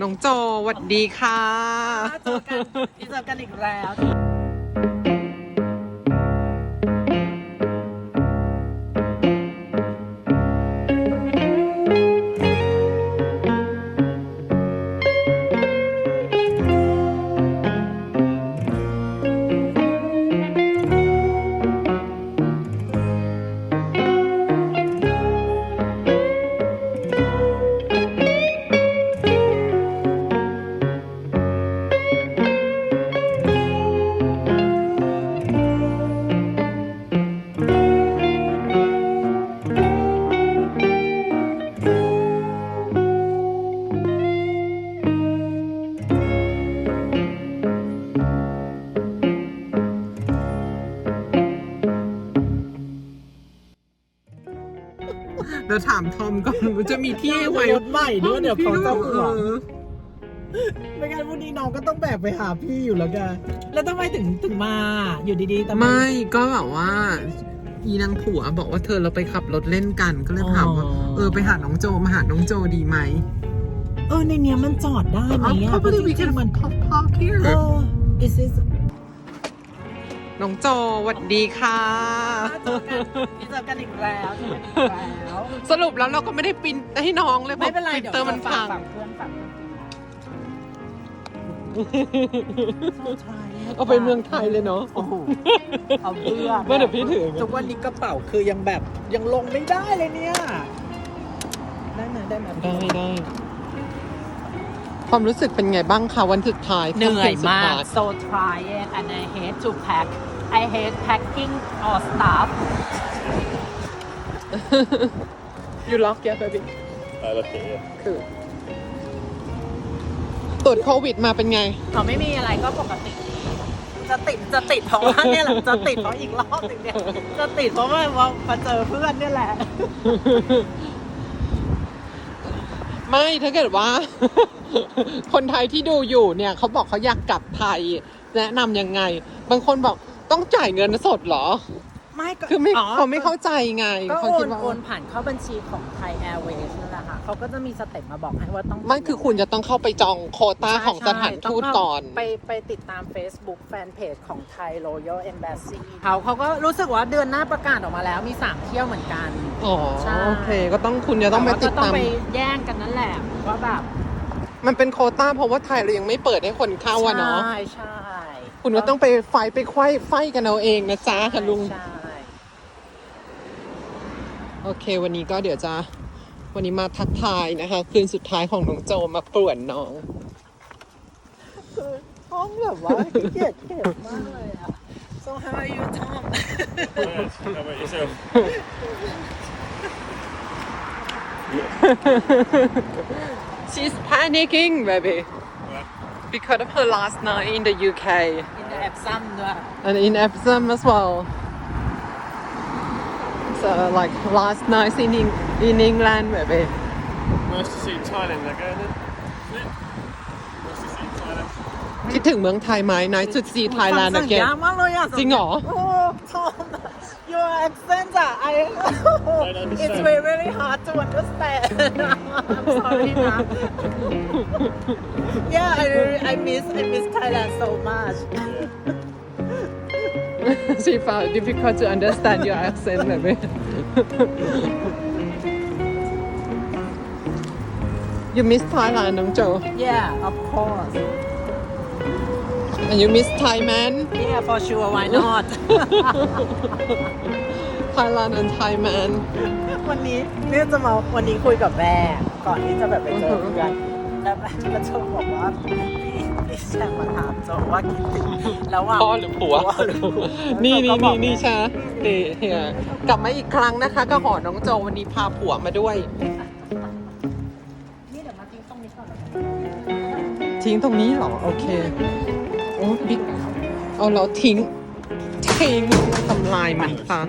น้องโจหวัดดีค่ะ เจอกันเจอกันอีกแล้ว ดี๋ยวถามทอมก่อนมันจะมีที่ให้ไว้รถใหม่ด้วยเดี๋ยวเขาจะห่วงเออไม่งั้นวันนี้น้องก็ต้องแบกไปหาพี่อยู่แล้วแกแล้วทำไมถึงถึงมาอยู่ดีๆแต่ไม่ก็แบบว่าอีนางผัวบอกว่าเธอเราไปขับรถเล่นกันก็เลยถามว่าเออไปหาน้องโจมาหาน้องโจดีไหมเออในเนี้ยมันจอดได้ไหมอะ probably we จริ can งๆมัน park park here เออ is this น้องโจหวัดดีค่ะ เจอกันเจอกันอีกแล้วเจอกันอีกแล้วสรุปแล้วเราก็ไม่ได้ปรินให้น้องเลยไม่เป็นไรพราะปรินเดี๋ยวเตอร์มันพังฝั่งเพื่อนฝั่งเพื่อนเอาไปเมืองไทยเลยเนาะโอ้โหเอาเบื่อเมื่อเดี๋ยวพี่ถือทุกวันนี้กระเป๋าคือยังแบบยังลงไม่ได้เลยเนี่ย ได้ไหมได้ไหมได้ได้ ความรู้สึกเป็นไงบ้างคะวันสุดท้ายเหนื่อยมากค่ำคืนสุดท้ so tired and I hate to pack I hate packing all stuff you lock yeah baby I look at you. คือตรวจโควิดมาเป็นไงเขาไม่มีอะไรก็ปกติ จะติดจะติดเพราะว่าเนี่ยแหละจะติดเพราะอีกรอบหนึ่งเนี่ยจะติดเพราะว่าว่ามาเจอเพื่อนเนี่ยแหละไม่ถ้าเกิดว่า คนไทยที่ดูอยู่เนี่ยเขาบอกเขาอยากกลับไทย แนะนำยังไง บางคนบอกต้องจ่ายเงินสดเหรอ ไม่ก็คือไม่เขาไม่เข้าใจไงก็เขาโอคิดนว่าโอนผ่านเข้าบัญชีของไทยแอร์เวย์นั่นแหละค่ะเขาก็จะมีสเต็ปมาบอกให้ว่าต้องไม่คือคุณจะต้องเข้าไปจองโควต้าใช่ของสถานทูตใช่ก่อน ไปไปติดตาม Facebook แฟนเพจของไทย Royal Embassy เขาเขาก็รู้สึกว่าเดือนหน้าประกาศออกมาแล้วมี 3 เที่ยวเหมือนกัน อ๋อใช่ โอเค ก็ต้องคุณจะต้องไปแว่าติดก็ต้อตางม ไปแย่งกันนั่นแหละว่าแบบ มันเป็นโควต้าเพราะว่าไทยเรายังไม่เปิดให้คนเข้าอะเนาะ ใช่ใช่คุณก็ต้องไปไฟไปไขว้ไฟกันเอาเองนะจ๊ะค่ะลุง ใช่โอเค วันนี้ก็เดี๋ยวจะวันนี้มาทักทายนะคะ คืนสุดท้ายของน้องโจมาป่วนน้องคือห้องแบบว่าขี้เกียจเก็บมากเลยอะ so how are you Tom Good. How about yourself? She's panicking baby because of her last night in the UK in the Epsom ด้วย and in Epsom as well so like last night in Eng- in England baby Nice to see Thailand again. Then. Nice to see Thailand. คิดถึงเมืองไทยไหม Nice to see Thailand ฟังเสียง again ยากมากเลยอะจริงเหรอ โอ้ Tom your accent. I, it's really hard to understand. I'm sorry. Nah. yeah, I, I miss I miss Thailand so much. she found it difficult to understand your accent a bit. you miss Thailand, Nong Jo? Yeah, of course. And you miss Thai man? Yeah, for sure. Why not? Thailand and Thai man วันนี้เนี่ยจะมาวันนี้คุยกับแม่ก่อนที่จะแบบไปเจอเพื่อนแล้วแม่ก็จะบอกว่าพี่พี่แชร์มาถามโจว่าคิดถึงแล้วว่าพ่อหรือผัวพ่อหรือผัวนี่นี่เขาก็บนี่อกนี่ใช่เดเฮียกลับมาอีกครั้งนะคะ ก็หอน้องโจวันนี้พาผัวมาด้วย นี่เดี๋ยวมาทิ้งตรงนี้ก่อนแล้วกันทิ้งตรงนี้เหรอ โอเค โอ้บิ๊กเอาเราทิ้งทิ้งทำลายมันซะ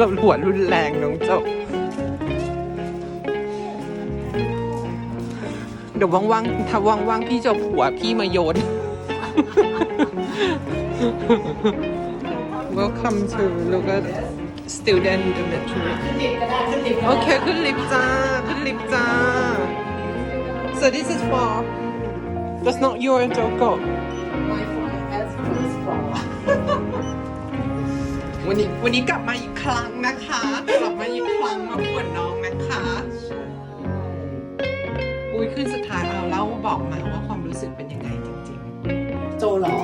ตำรวจรุนแรงน้องจบ เดี๋ยวว่างๆถ้าว่างๆพี่จะผัวพี่มาโยน Welcome to look at student dormitory โอเคขึ้นลิฟต์จ้า ขึ้นลิฟต์จ้า so this is for that's not your d o g o วันนี้วันนี้กลับมาอีกครั้งนะคะ กลับมาอีกครั้งมาปวดน้องนะคะ อุ้ยขึ้นสุดท้ายเอาเล่าบอกมาว่าความรู้สึกเป็นยังไงจริงโจเหรอ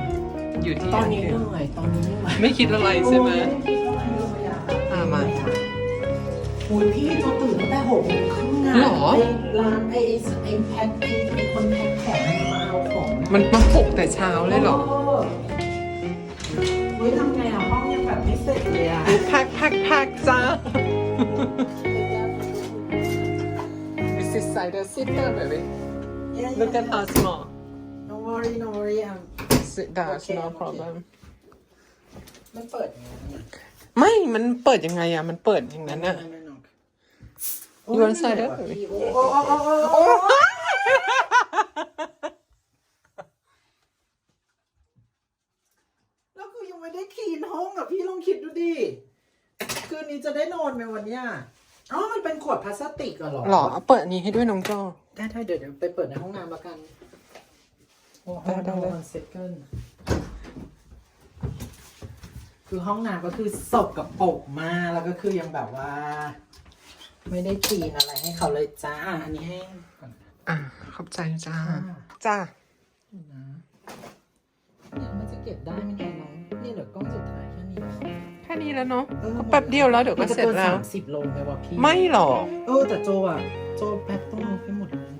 ๆ อยู่ที่ตอนนี้เหนื่อยตอนนี้ไม่ไหวไม่คิดอะไรใช่ไหมโอ้ยคิดอะไรเลยอะอะมาอุ้ยพี่โจตื่นตั้งแต่หกโมงครึ่งอะหรอไอ้ร้านไอ้ไอ้แพ็คไอ้ไอ้คนแพ็คของมาเอาของมันมาปลุกแต่เช้าเลยเหรอเพ็คแพ็คแพ็คจ้า This is cider sitter baby Look at her small No worry no worry อะ Sit that's Okay, no okay. problem มันเปิดยังไงเนี่ยไม่ มันเปิดยังไงอะมันเปิดอย่างนั้นอะ ไม่ไม่ไม่ You want cider? โอ้โอ้โอ้โอ้โอ้โอ้แล้วคือยังไม่ได้คลีนห้องอะพี่ลองคิดดูดิ คืนนี้จะได้นอนไหมวันเนี้ยอ๋อ มันเป็นขวดพลาสติกอะเหรอหรอเอาเปิดอันนี้ให้ด้วยน้องโจได้ได้เดี๋ยวเดี๋ยวไปเปิดในห้องน้ำแล้วกัน โอ้โหได้ได้ได้วันเซคันคือห้องน้ำก็คือสกกับปรกมากแล้วก็คือยังแบบว่า ไม่ได้คลีนอะไรให้เขาเลยจ้าอันนี้ให้ก่อนอะขอบใจจ้าอ่าจ้านะเนี่ยมันจะเก็บได้ไหมเนี่ยน้องนี่เหลือกล้องสุดท้ายแค่นี้แค่นี้แล้วเนาะเออก็แป๊บเดียวแล้วเดี๋ยวก็เสร็จแล้วสามสิบโลไปว่ะพี่ ไม่หรอก เออแต่โจอะ โจแป๊บต้องลงให้หมดเลย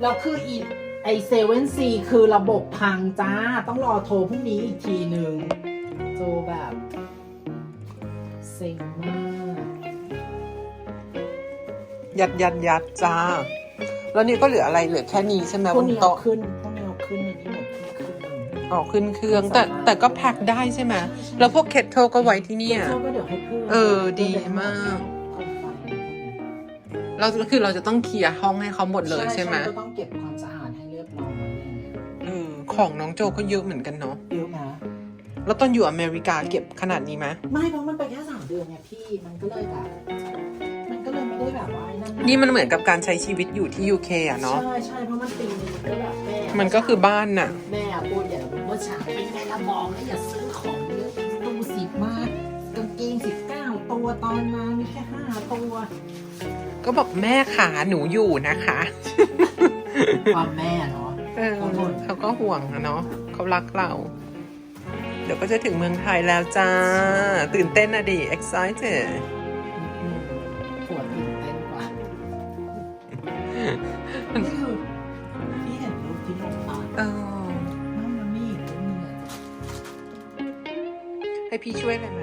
แล้วคืออีไอเซเว่นซีคือระบบพังจ้า ต้องรอโทรพรุ่งนี้อีกทีหนึ่งโจแบบเซ็งมาก ยัดยัดยัดจ้า แล้วนี่ก็เหลืออะไรเหลือแค่นี้ใช่ไหมพบวกนนี้เอาโต๊ะ ขึ้นพวก ออกขึ้นเครื่อง แต่แต่ก็แพ็คได้ใช่ไหมแล้วพวกเคทเทิลก็ไว้ที่เนี่ยโจก็เดี๋ยวให้เพื่อนเออดีมากเอาไปเราคือเราจะต้องเคลียร์ห้องให้เขาหมดเลยใช่ไหมก็ต้องเก็บความสะอาดให้เรียบร้อยเออของน้องโจก็เยอะเหมือนกันเนาะเยอะนะแล้วตอนอยู่อเมริกาเก็บขนาดนี้ไหมไม่เพราะมันไปแค่สามเดือนไงพี่มันก็เลยแบบมันก็เลยไม่ได้แบบว่าไอ้นั่นนี่มันเหมือนกับการใช้ชีวิตอยู่ที่ UK อะเนาะใช่ใช่เพราะมันปีนึงมันก็แบบแม่ มันก็คือบ้านน่ะ แม่พูดอย่างเมื่อเช้าเป็นไงละบอกแล้วอย่าซื้อของเยอะตู้สิบมากกางเกงสิบเก้าตัวตอนมามีแค่ห้าตัว ก็บอกแม่ขาหนูอยู่นะคะ ความแม่เนาะเออเขาบ่นเขาก็ห่วงอะเนาะเขารักเรา เดี๋ยวก็จะถึงเมืองไทยแล้วจ้า ตื่นเต้นอะดิ excited พี่ช่วยเลยไหม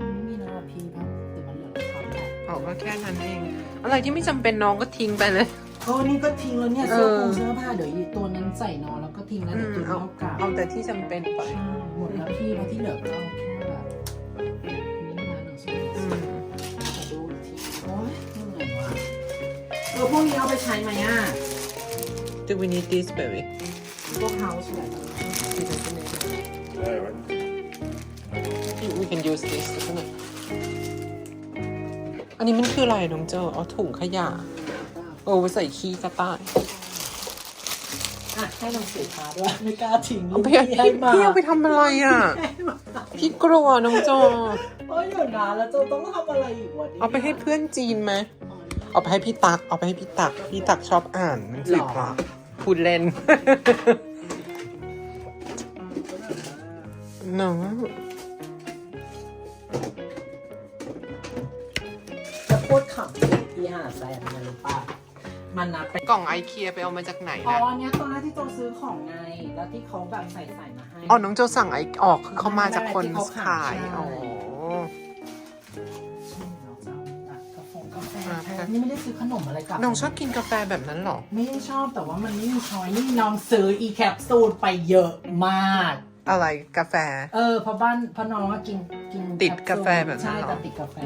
มันไม่มีแล้วอะพี่เพราะเดี๋ยวมันเหลือรองเท้าแตะบอกว่าแค่นั้นเอง อะไรที่ไม่จำเป็นน้องก็ทิ้งไปเลยโอ้นี่ก็ทิ้งแล้วเนี่ยเอเสื้ออผงเสื้อผ้าเดี๋ยวอีตัวนั้นใส่นอนแล้วก็ทิ้งแล้วอืเดี๋ยวมจุดเอาเอากลับเอาแต่ที่จำเป็นไป ใช่หมดแล้วพี่เพราะที่เหลือก็เอาแค่แบบนี่มาหนังสืออืมแต่ดูอีกทีโอ้ยเหนื่อยว่ะเออพวกนี้เอาไปใช้ไหมอะ Do we need this baby พวกเฮาส์แบบ It doesn't need it. Yeah, right. We can use this isn't it อันนี้มันคืออะไรน้องเจอเอาถุงขยะเออไว้ใส่ขี้กระต่ายอะให้หนังสือพาด้วยไม่กล้าทิ้งเอาไปพี่ให้พี่มาพี่เอาไปทำอะไรอะให้มาพี่กลัวน้องโจโอ้ยเดี๋ยวนะแล้วโจต้องทำอะไรอีกวะเนี่ยเอาไปให้เพื่อนจีนไหมอ๋อเอาไปให้พี่ตัก เอาไปให้พี่ตัก พี่ตักชอบอ่านหนังสือพระพูดเล่นเนาะ จะโคตรขำที่หาแซนมันรู้ปะมันนะเป็นกล่องไอเคียไปเอามาจากไหนอ๋อนะอันเนี้ยตอนแรกที่โจซื้อของไง แล้วที่เขาแบบใส่ใส่มาให้ อ๋อน้องโจสั่งไอออกคือเขามาจากคนที่เขาขายขายใช่อ๋อใช่เราจะเอาอะกาแฟกาแฟอ่าแพ็คนี่ไม่ได้ซื้อขนมอะไรกลับน้องชอบกินกาแฟแบบนั้นเหรอ ไม่ได้ชอบแต่ว่ามันไม่มีช้อยนี่น้องซื้ออีแคปซูลไปเยอะมาก อะไรกาแฟ เออเพราะบ้านเพราะน้องก็กินกินติดคปซูลกาแฟแบบนั้นใช่เหรอ แต่ติดกาแฟ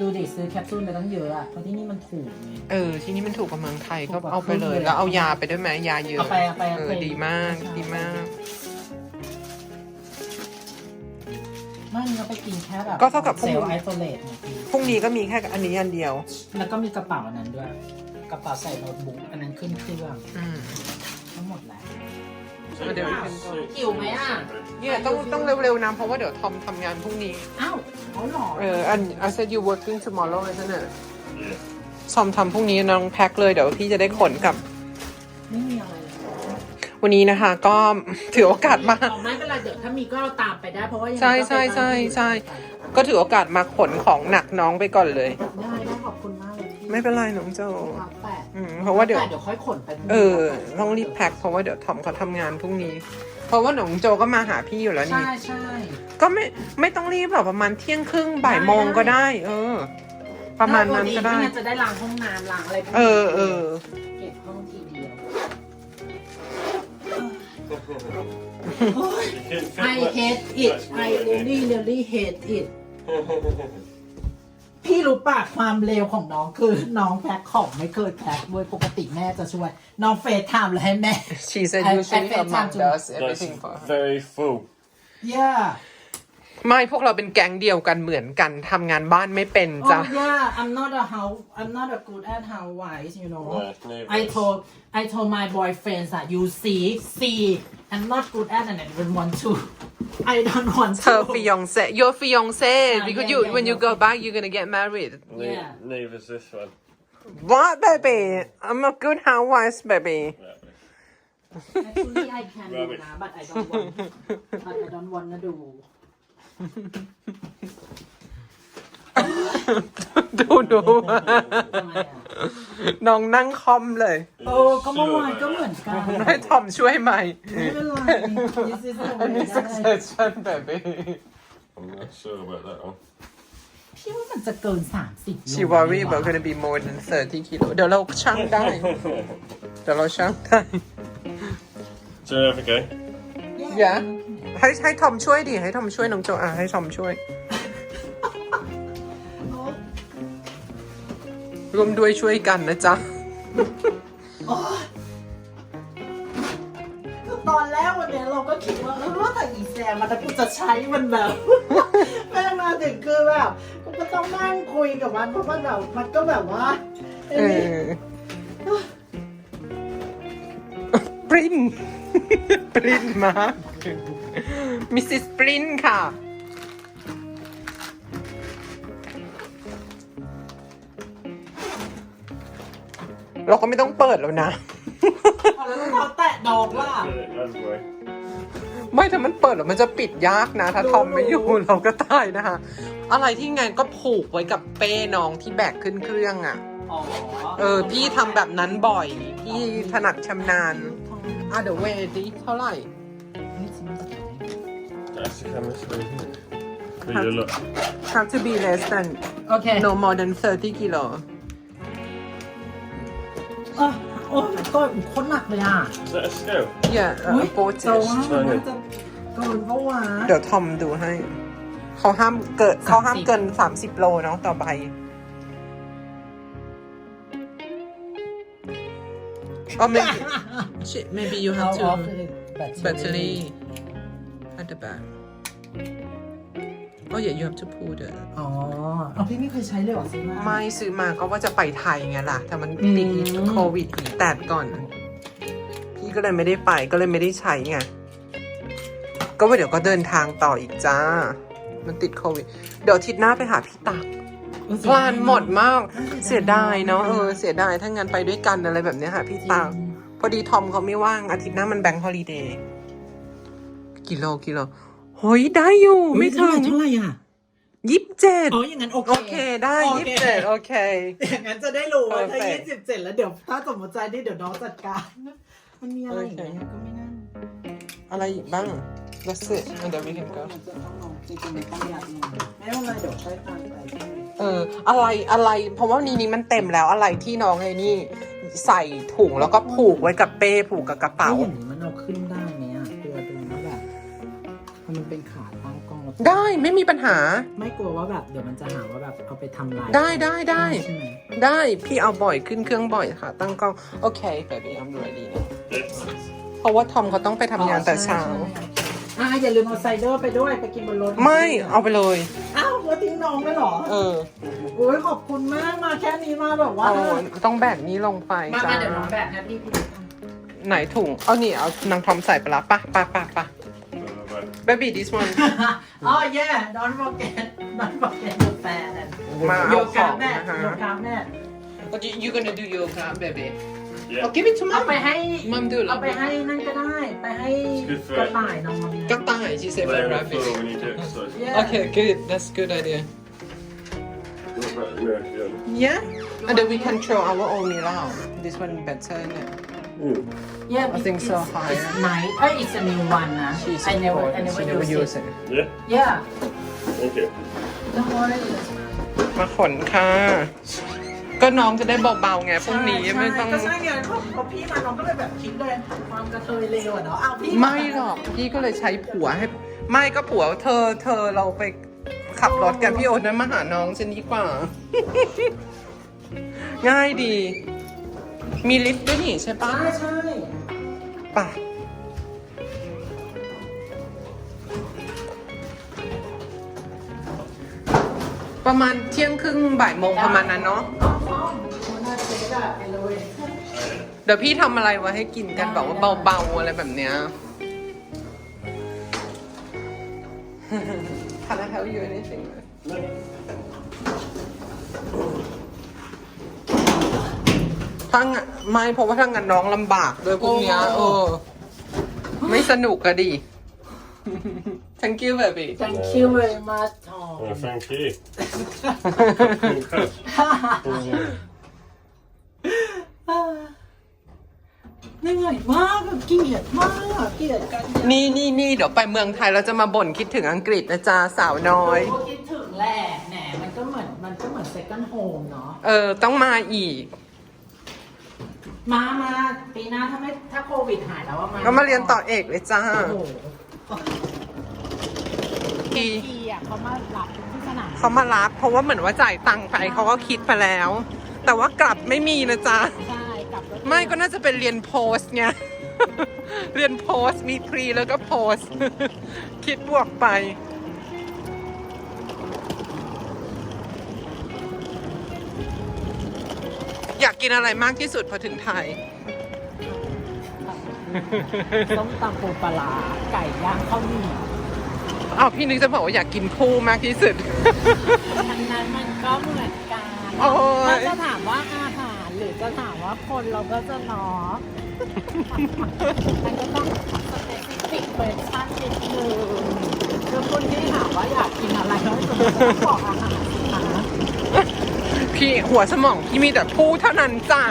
ดูดิซื้อแคปซูลไปตั้งเยอะอะเพราะที่นี่มันถูกไง เออ ที่นี่มันถูกกับเมืองไทยก็ถูกกว่าเอาไปเลย ครึ่งเลยแล้วเอายาไปด้วยไหมยาเยอะเอาไปเอาไปเอเอาอไปดีมากใช่ดีมาก ไม่เราไปกินแค่แบบก็เท่ากับพรุ่เซงลล์ไอโซเลตเนี่ยพี่พรุ่งนี้ก็มีแค่อันนี้อันเดียว แล้วก็มีกระเป๋าอันนั้นด้วย กระเป๋าใส่โน้ตบุ๊กอันนั้นขึ้นเครื่องอืมทั้งหมดแล้ว Take Maybe we that can go. suit. หิวไหมอะเนี่ยต้องต้องเร็วๆนะเพราะว่าเดี๋ยวทอมทำงานพรุ่งนี้ อ้าวเขาหรอเอออัน I said you working tomorrow isn't it Yeah. ซอมทำพรุ่งนี้น้องแพ็คเลยเดี๋ยวพี่จะได้ขนกลับ ไม่มีอะไรเลยวันนี้นะคะ ก็ ถือโอกาสมาอ๋อไม่เป็นไรเดี๋ยวถ้ามีก็ตามไปได้เพราะว่ายังไงใช่ก็ไปใช่ใช่บ้านพี่ใช่ก็ถือโอกาสมาขนของหนักน้องไปก่อนเลย ได้ ได้ขอบคุณมากเลยพี่ไม่เป็นไรน้องโจครับแปดอืมเพราะว่าเดี๋ยว แต่เดี๋ยวค่อยขนไปพรุ่งนี้เออ ต้องรีบแพ็คเพราะว่าเดี๋ยวทอมเขาทำงานพรุ่งนี้ เพราะว่าหนองโจก็มาหาพี่อยู่แล้วนี่ ใช่ใช่ก็ไม่ไม่ต้องรีบหรอกประมาณเที่ยงครึ่งบ่ายโมงก็ได้ เออ ประมาณนั้นก็ได้ ม่งั้จะได้ล้างห้องน้ำล้างอะไรพวกนี้เออเออเก็บห้องทีเดียว You can fit I that- hate it that's I really really really hate it พี่รู้ปะความเร็วของน้องคือน้องแพ็คของไม่เคยแพ็คด้วยปกติแม่จะช่วย น้องเฟซไทม์เลยให้แม่ she said I- usually I her mom FaceTime to- does That's everything for her very full. yeah ไม่พวกเราเป็นแก๊งเดียวกันเหมือนกันทำงานบ้านไม่เป็นจ้ะ oh yeah I'm not a house I'm not a good at housewives you know No, neither I is. told I told my boyfriends that you see see I'm not good at and I don't want to I don't want to เธอ fiance your fiance Ah, because yeah, you yeah, when you yeah. go back you're gonna get married Ne- Yeah. Neither's this one. what baby I'm a good housewife baby Actually I can do Rubbish. นะ but I don't want but I don't want to do ดูดูทำไมอะน้องนั่งคอมเลยโอ้ก็เมื่อวานก็เหมือนกันให้ทอมช่วยไหมไม่เป็นไร This is the อัน way นี้ได้ succession baby I'm not sure about that one. พี่ว่ามันจะเกิน30 she worry about gonna be more than 30กิโลเดี๋ยวเราชั่งได้ เดี๋ยวเราชั่งได้ So there we go. อย่า ให้ให้ทอมช่วยดิให้ทอมช่วยน้องโจอะให้ทอมช่วยร่วมด้วยช่วยกันนะจ๊ะ ตอนแรกวันเนี้ยเราก็คิดว่าเออว่าแต่อีแซมมันจะกูจะใช้มันแบบแม่งมาถึงคือแบบกูก็ต้องนั่งคุยกับมันเพราะมันแบบมันก็แบบว่าไอ้เอนี่อปรินปรินมา มิสซิสปรินค่ะ เราก็ไม่ต้องเปิดแล้วนะเอาแล้วรองเท้าแตะดอกล่ะ Get it underway. ไม่ถ้ามันเปิดแล้วมันจะปิดยากนะ ถ้าทอมไม่อยู่รู้เราก็ตายนะคะ อะไรที่ไงก็ผูกไว้กับเป้น้องที่แบกขึ้นเครื่องอะ อ๋อเออ พี่ทำแบบนั้นบ่อย พี่ถนัดชำนาญ อะเดี๋ยวเวดิเท่าไหร่ That's the camera screen, isn't it? For your look. have to be less than โอเค no more than 30กิโลเออโอ้ยก็โคนหนักเลยอะ Is that a scale? yeah อุ๊ย uh, แต่ว่า40มันน่าจะเกินเพราะว่า เดี๋ยวทอมดูให้ เขาห้ามเกิดเขาห้าม30เกิน 30 โลเนาะต่อใบ oh maybe shit maybe you have to battery at the back oh yeah you have to pull the อ๋อเอาพี่ไม่เคยใช้เลยเหรอซื้อมา ไม่ซื้อมาก็ว่าจะไปไทยไงล่ะ แต่มันอืม ติดโควิดอีแตดก่อน พี่ก็เลยไม่ได้ไปก็เลยไม่ได้ใช้ไง ก็ว่าเดี๋ยวก็เดินทางต่ออีกจ้า มันติดโควิด เดี๋ยวอาทิตย์หน้าไปหาพี่ตักเออพลานหมดมาก เสีเสียยดาดายยเนาะเออเสียดายถ้างั้นไปด้วยกันอะไรแบบเนี้ยค่ะพี่ตัก พอดีทอมเขาไม่ว่างอาทิตย์หน้ามันแบงค์ฮอลิเดย์กิโลกิโล เฮ้ยได้อยู่ไม่ถึงเท่าไหร่อะยี่สิบเจ็ดอ๋ออย่างนั้นโอเคโอเคได้โอยี่เคสิบเจ็ดโอเค อย่างนั้นจะได้รู้ว่าถ้า Perfect ยี่สิบเจ็ดแล้วเดี๋ยวถ้าสมมติใจนี่เดี๋ยวน้องจัดการ มันมีอะไรอีกไหมโอเคก็ไม่น่าอะไรอีกบ้าง That's it and then we can go มันจะต้องลองจริงๆมันต้องอยากลองไม่เป็นไรเดี๋ยวค่อยตามไปเอออะไรอะไร เพราะว่านี้นี้มันเต็มแล้วอะไรที่น้องไอ้นี่ ใส่ถุงแล้วก็ผูกไว้กับเป้ผูกกับกระเป๋าถ้าอย่างนี้มันเอาขึ้นได้ไหม มันเป็นขาตั้งกล้องแล้วได้ไม่มีปัญหา ไม่กลัวว่าแบบเดี๋ยวมันจะหาว่าแบบเอาไปทำลายได้ได้ได้ ใช่ไหมได้พี่เอาบ่อยขึ้นเครื่องบ่อยค่ะ ตั้งกล้อง โอเค baby I'm ready นะเพราะว่าทอมเขาต้องไปทำงานแต่เช้า อ๋อใช่ใช่อะอย่าลืมเอาไซเดอร์ไปด้วยไปกินบนรถไม่เอาไปเลย อ้าวแล้วทิ้งน้องไว้เหรอเออโอ้ยขอบคุณมากมาแค่นี้มาแบบว่า เอาต้องแบกนี้ลงไปมาจ้ามาเดี๋ยวน้องแบกให้พี่พี่ไหนถุงเอานี่เอานางทอมใส่ไปละปะปะปะปะ baby this one อ๋อ yeah don't forget don't forget the fan มา โย เอาข กา อง แม่ นะ โย ฮะ กาแม่ What you you gonna do yoga baby Yeah. oh give it to เอา mom ไปให้ mom do เอาไปให้นั่นก็ได้ ไปให้ good for กระต่ายนอน กระต่าย she said for Lay on the rabbit floor when you do exercise. Yeah. okay good that's good idea Not about the mirror, yeah. yeah and then we control our own mirror this one better เนี่ย Mm. Yeah I think so it's- higher. It's nice เอ้ย it's a new one นะ she's I never I important. never she never use use it it Yeah, Yeah thank you. don't worry มาขนค่ะ ก็น้องจะได้เบาๆไงพรุ่งนี้ใช่ไม่ต้อง ก็ใช่ไงพอพอพี่มาน้องก็เลยแบบคิดเลยความกระเทยเลวอะเนาะอ้าวพี่าไม่หรอกพี่ก็เลยใช้ผัวให้ ไม่ก็ผัวเธอเธอเราไปขับรถกันพี่โอ๊ตนั้นมาหาน้องฉันดีกว่า ง่ายดี มีลิฟต์ด้วยนี่ใช่ปะใช่ใช่ป่ะประมาณเที่ยงครึ่งบ่ายโมงประมาณนั้นเนาะอ้อมอ้อมมันน่าจะได้ไปเลยเดี๋ยวพี่ทำอะไรไว้ให้กินกันแบบว่าเบาๆอะไรแบบเนี้ย Can I help you anything ถ้างั้นไม่เพราะว่าถ้างั้นน้องลำบากด้วยพวกเนี้ยเออ ไม่สนุกอะดิ Thank you baby Thank you very much ทอง Oh, thank you. เหนื่อยมากอะเกลียดมากเกลียดกันอย่างนี่นี่นี่เดี๋ยวไปเมืองไทยเราจะมาบ่นคิดถึงอังกฤษนะจ๊ะสาวน้อยโคิดถึงแหละแหนมันก็เหมือนมันก็เหมือน second home เนาะ เออ ต้องมาอีก มามาปีหน้าถ้าไม่ถ้าโควิดหายแล้วว่ามาก็มาเรียนต่อเอกเลยจ้า โอ้โหทีทีอะเขามารับที่สนามเขามารับเพราะว่าเหมือนว่าจ่ายตังค์ไปเขาก็คิดไปแล้ว แต่ว่ากลับไม่มีนะจ๊ะ ใช่กลับรถไม่ก็น่าจะเป็นเรียนโพสต์ไง เรียนโพสต์มีพรีแล้วก็โพสต์คิดบวกไป อยากกินอะไรมากที่สุดพอถึงไทยต้มตำปูปลาร้าไก่ย่างข้าวเหนียวอ้าวพี่นึกจะบอกว่าอยากกินคู่มากที่สุด ทั้งนั้นมันก็เหมือนกันโอ้ย ถ้าจะถามว่าอาหารหรือจะถามว่าคนเราก็จะเนาะมันก็ต้องสเปซิฟิกเวอร์ชันนิดนึงคือคุณที่ถามว่าอยากกินอะไรแล้วจะต้องบอกอาหารสิคะ พี่หัวสมองพี่มีแต่ผู้เท่านั้นจ้ะ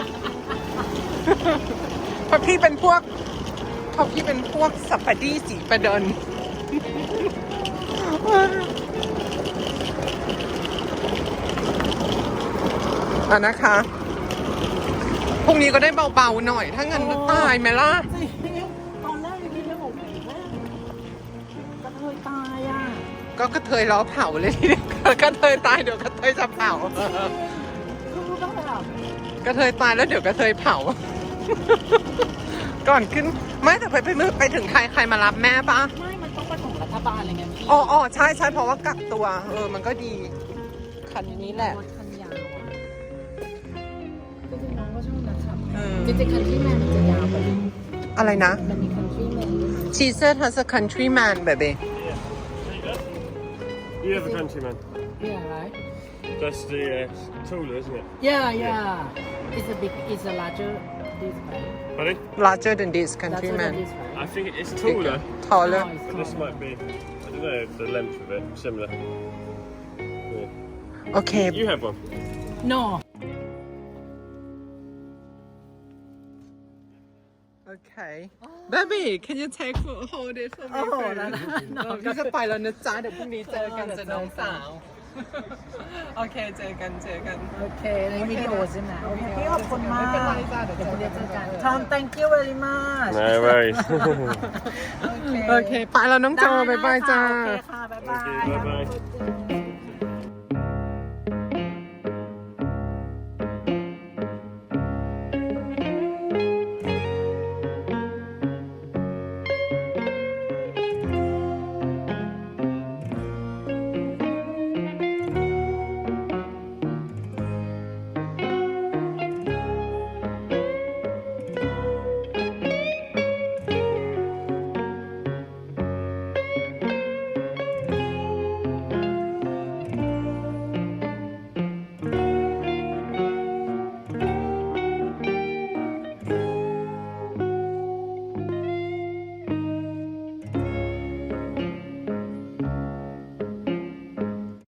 เพราะพี่เป็นพวกเพราะพี่เป็นพวกสัปปดีสีประเดินอะนะคะพรุ่งนี้ก็ได้เบาๆหน่อย ถ้างั้นจะตายไหมล่ะตอนแรกยังคิดว่าผมเห็นว่ากระเทยตายอะ ก็กระเทยล้อเผาเลยทีเดียวกระเทยตายเดี๋ยวกระเทยจะเผาคือต้องแบบ กระเทยตายแล้วเดี๋ยวกระเทยเผา ก่อนขึ้น ไม่แต่ไปไปไปไปถึงไทยใครมารับแม่ปะไม่ มันต้องเป็นของรัฐบาลอะไรเงี้ยพี่อ๋ออ๋อใช่ใช่เพราะว่ากักตัว เออ มันก็ดี คันนี้แหละ รถคันยาวอะจริงๆน้องก็ชอบนะครับเออ จริงๆคันที่แมนมันจะยาวกว่านี้อะไรนะ มันมีคันที่แมนด้วยนะ She said has a countryman baby You have a countryman. Yeah right That's the uh, taller, isn't it? Yeah yeah it's a big it's a larger this way Buddy? larger than this larger than countryman this way I think it's taller. taller Oh, it's But this taller. might be, I don't know, the length of it, similar. Yeah. โอเค You have one. no Okay baby can you take for hold it for me โอ้โห first? นั่นน่ะ เออพี่จะไปแล้วนะจ๊ะ เดี๋ยวพรุ่งนี้เจอกันจะน้องสาว โอเคเจอกันเจอกัน โอเคในวิดีโอใช่ไหมโอเคพี่ขอบคุณมากไม่เป็นไรจ้ะเดี๋ยวเดี๋ยวพรุ่งนี้เจอกันเจอกันทอม thank you very much No worries. โอเคไปแล้วน้องโจได้บ๊ายบายจ้า โอเคค่ะ บ๊ายบาย Thank you, bye-bye.